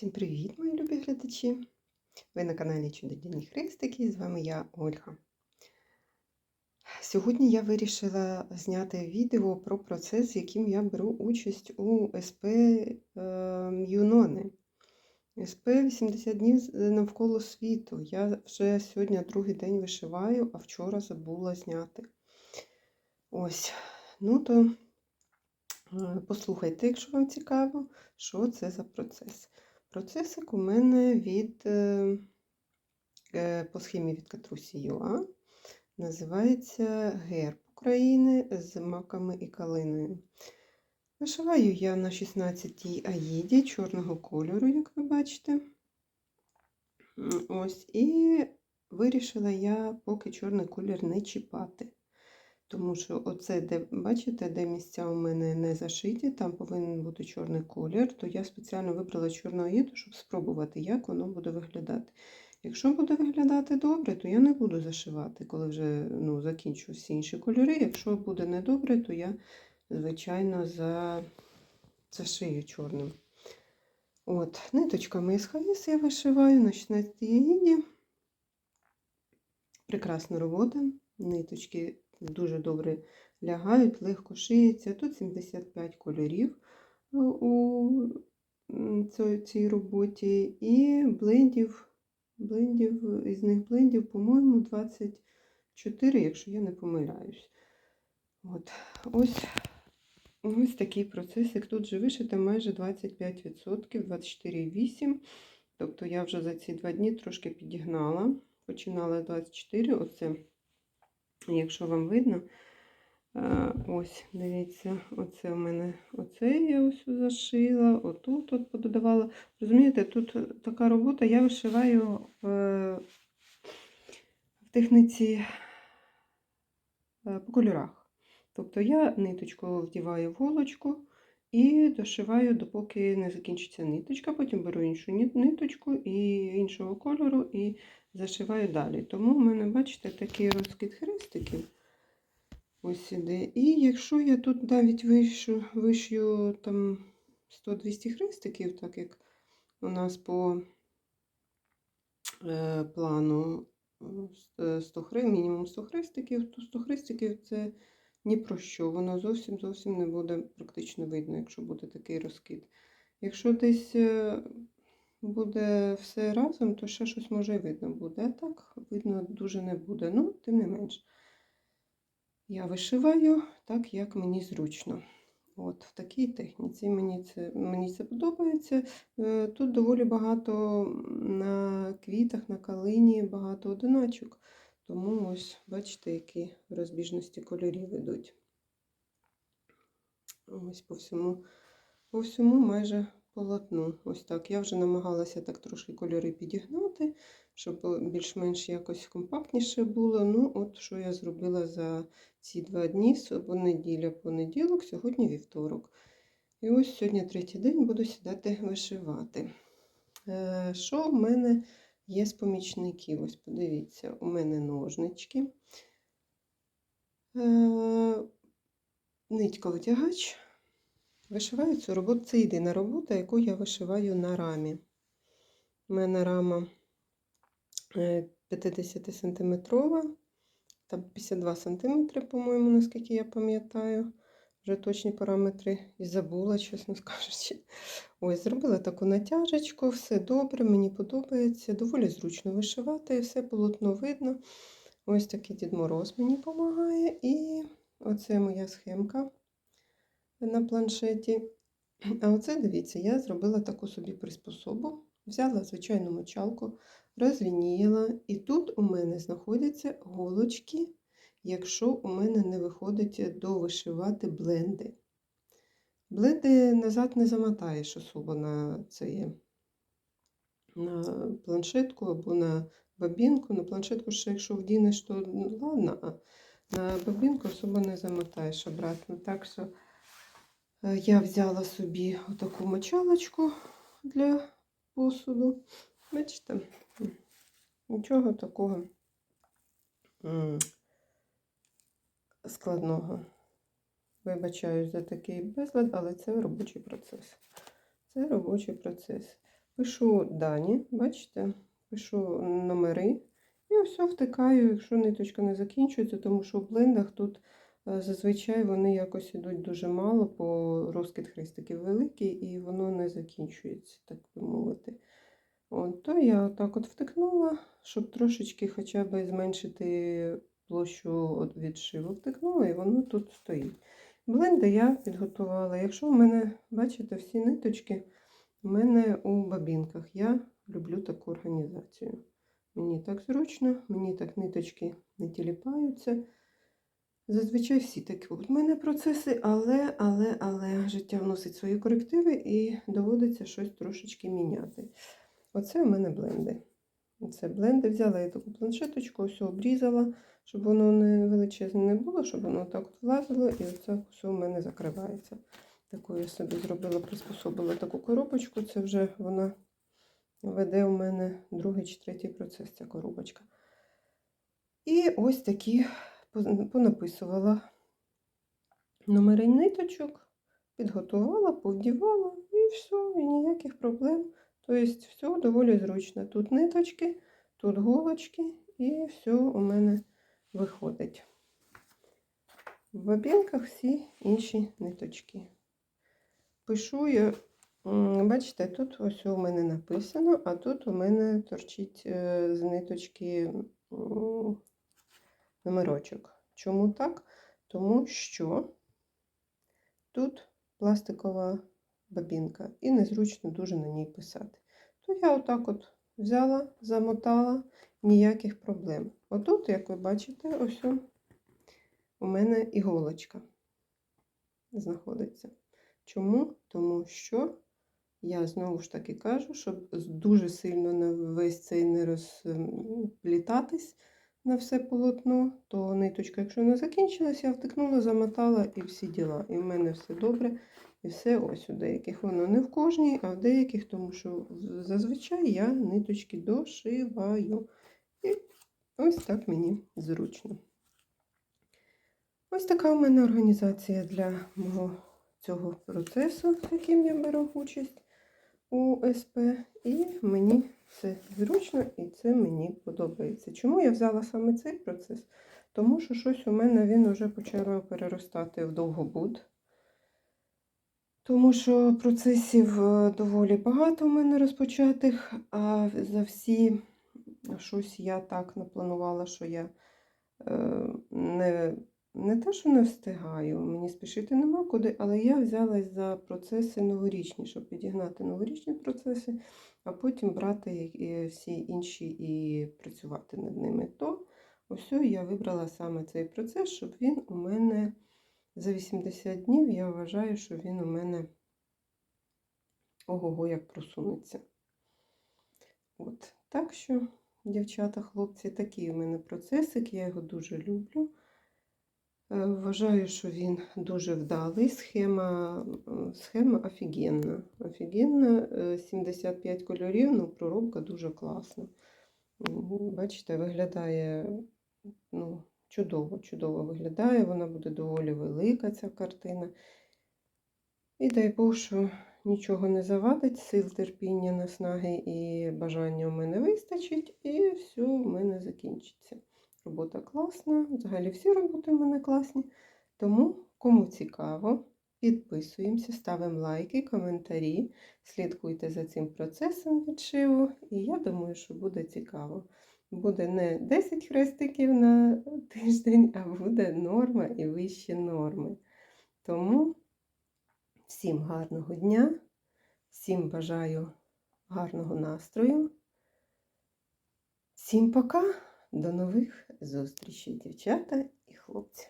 Всім привіт, мої любі глядачі! Ви на каналі Чудодійні Христики, і з вами я, Ольга. Сьогодні я вирішила зняти відео про процес, яким я беру участь у СП е, Юнони. СП 80 днів навколо світу. Я вже сьогодні другий день вишиваю, а вчора забула зняти. Ось, ну то е, послухайте, якщо вам цікаво, що це за процес. Процесик у мене від е, е, по схемі від Катрусі Юа. Називається Герб України з маками і калиною. Вишиваю я на 16-й аїді чорного кольору, як ви бачите. Ось, І вирішила я поки чорний колір не чіпати. Тому що оце, де, бачите, де місця у мене не зашиті, там повинен бути чорний колір, то я спеціально вибрала чорну аїду, щоб спробувати, як воно буде виглядати. Якщо буде виглядати добре, то я не буду зашивати, коли вже ну, закінчу всі інші кольори. Якщо буде недобре, то я, звичайно, за... зашию чорним. От, Ниточками із Хаїс я вишиваю на 16 аїді. Прекрасна робота. Ниточки дуже добре лягають, легко шиється. Тут 75 кольорів у цій роботі, і блендів, блендів, із них блендів, по-моєму, 24, якщо я не помиляюсь. От. Ось ось такий процесик. Тут же вишито майже 25%, 24,8%. Тобто я вже за ці два дні трошки підігнала. Починала 24, оце. Якщо вам видно, ось, дивіться, оце у мене оце я ось зашила, отут от пододавала. Розумієте, тут така робота, я вишиваю в, в техніці по кольорах. Тобто я ниточку вдіваю в голочку і дошиваю, допоки не закінчиться ниточка, потім беру іншу ниточку і іншого кольору і зашиваю далі. Тому в мене, бачите, такий розкид хрестиків. Ось іде. І якщо я тут навіть вишью, вишью там 100-200 хрестиків, так як у нас по е, плану 100 хрест, мінімум 100 хрестиків, то 100 хрестиків це ні про що. Воно зовсім зовсім не буде практично видно, якщо буде такий розкид. Якщо десь е, буде все разом, то ще щось може видно буде. А так видно дуже не буде. Ну, тим не менш, я вишиваю так, як мені зручно. От, В такій техніці мені це мені це подобається. Е, тут доволі багато на квітах, на калині, багато одиначок. Тому ось, бачите, які розбіжності кольорів йдуть. Ось по всьому, по всьому майже полотну. Ось так. Я вже намагалася так трошки кольори підігнати, щоб більш-менш якось компактніше було. Ну, от що я зробила за ці два дні, неділя, понеділок, сьогодні вівторок. І ось сьогодні третій день буду сідати вишивати. Е, що в мене є з помічників? Ось подивіться, у мене ножнички. Е, нитька витягач. Вишиваю цю роботу. Це єдина робота, яку я вишиваю на рамі. У мене рама 50 см, там 52 см, по-моєму, наскільки я пам'ятаю. Вже точні параметри і забула, чесно скажучи. Ось, зробила таку натяжечку, все добре, мені подобається. Доволі зручно вишивати, все полотно видно. Ось такий Дід Мороз мені допомагає. І оце моя схемка на планшеті. А оце, дивіться, я зробила таку собі приспособу. Взяла звичайну мочалку, розлініяла, і тут у мене знаходяться голочки, якщо у мене не виходить довишивати бленди. Бленди назад не замотаєш особо на це, на планшетку або на бабінку. На планшетку ще якщо вдінеш, то ну, ладно, а на бабінку особо не замотаєш обратно. Так що я взяла собі отаку мочалочку для посуду. Бачите, нічого такого складного. Вибачаю за такий безлад, але це робочий процес. Це робочий процес. пишу дані, бачите, пишу номери. І все втикаю, якщо ниточка не закінчується, тому що в блендах тут е, зазвичай вони якось ідуть дуже мало, по розкид хрестиків великий, і воно не закінчується, так би мовити. От, то я отак от втикнула, щоб трошечки хоча б зменшити площу от відшиву. Втикнула, і воно тут стоїть. Бленди я підготувала. Якщо в мене, бачите, всі ниточки у мене у бабінках. Я люблю таку організацію. Мені так зручно, мені так ниточки не тіліпаються. Зазвичай всі такі от в мене процеси, але, але, але життя вносить свої корективи і доводиться щось трошечки міняти. Оце у мене бленди. Оце бленди. Взяла я таку планшеточку, ось обрізала, щоб воно не величезне не було, щоб воно так от влазило, і оце все у мене закривається. Таку я собі зробила, приспособила таку коробочку. Це вже вона веде у мене другий чи третій процес, ця коробочка. І ось такі понаписувала номери ниточок, підготувала, повдівала і все, і ніяких проблем. Тобто, все доволі зручно. Тут ниточки, тут голочки, і все у мене виходить. В бабінках всі інші ниточки. Пишу я, бачите, тут ось у мене написано, а тут у мене торчить е, з ниточки номерочок. Чому так? Тому що тут пластикова бабінка і незручно дуже на ній писати. То я отак от взяла, замотала, ніяких проблем. Отут, як ви бачите, ось у мене іголочка знаходиться. Чому? Тому що я знову ж таки кажу, щоб дуже сильно на весь цей не розплітатись на все полотно, то ниточка, якщо не закінчилась, я втикнула, замотала і всі діла. І в мене все добре. І все ось у деяких воно не в кожній, а в деяких, тому що зазвичай я ниточки дошиваю. І ось так мені зручно. Ось така у мене організація для мого цього процесу, з яким я беру участь у СП. І мені це зручно і це мені подобається. Чому я взяла саме цей процес? Тому що щось у мене він вже почав переростати в довгобуд. Тому що процесів е, доволі багато у мене розпочатих, а за всі щось я так напланувала, що я е, не не те, що не встигаю, мені спішити нема куди, але я взялась за процеси новорічні, щоб підігнати новорічні процеси, а потім брати всі інші і працювати над ними. То ось я вибрала саме цей процес, щоб він у мене за 80 днів, я вважаю, що він у мене ого-го як просунеться. От, Так що, дівчата, хлопці, такий у мене процесик, я його дуже люблю. Е, вважаю, що він дуже вдалий. Схема схема офігенна. Офігенна, 75 кольорів, ну, проробка дуже класна. Бачите, виглядає ну, чудово, чудово виглядає, вона буде доволі велика, ця картина. І дай Бог, що нічого не завадить, сил терпіння, наснаги і бажання у мене вистачить, і все у мене закінчиться. Робота класна, взагалі всі роботи в мене класні. Тому, кому цікаво, підписуємося, ставимо лайки, коментарі, слідкуйте за цим процесом відшиву, і я думаю, що буде цікаво. Буде не 10 хрестиків на тиждень, а буде норма і вищі норми. Тому всім гарного дня, всім бажаю гарного настрою. Всім пока! До нових зустрічей, дівчата і хлопці.